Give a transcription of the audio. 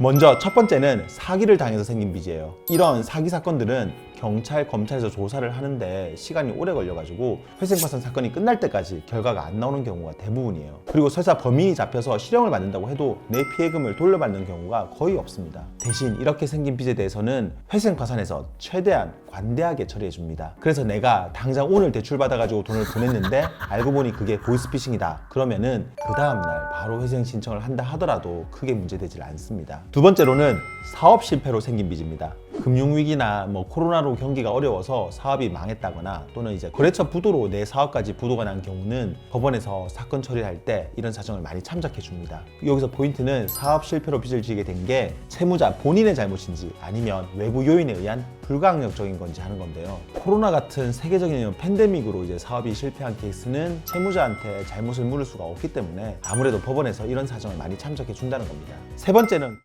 먼저 첫 번째는 사기를 당해서 생긴 빚이에요. 이런 사기 사건들은 경찰, 검찰에서 조사를 하는데 시간이 오래 걸려가지고 회생파산 사건이 끝날 때까지 결과가 안 나오는 경우가 대부분이에요. 그리고 설사 범인이 잡혀서 실형을 받는다고 해도 내 피해금을 돌려받는 경우가 거의 없습니다. 대신 이렇게 생긴 빚에 대해서는 회생파산에서 최대한 관대하게 처리해 줍니다. 그래서 내가 당장 오늘 대출 받아가지고 돈을 보냈는데 알고 보니 그게 보이스피싱이다. 그러면은 그 다음날 바로 회생 신청을 한다 하더라도 크게 문제되질 않습니다. 두 번째로는 사업 실패로 생긴 빚입니다. 금융위기나 뭐 코로나로 경기가 어려워서 사업이 망했다거나 또는 이제 거래처 부도로 내 사업까지 부도가 난 경우는 법원에서 사건 처리할 때 이런 사정을 많이 참작해 줍니다. 여기서 포인트는 사업 실패로 빚을 지게 된 게 채무자 본인의 잘못인지 아니면 외부 요인에 의한 불가항력적인 건지 하는 건데요. 코로나 같은 세계적인 팬데믹으로 이제 사업이 실패한 케이스는 채무자한테 잘못을 물을 수가 없기 때문에 아무래도 법원에서 이런 사정을 많이 참작해 준다는 겁니다. 세 번째는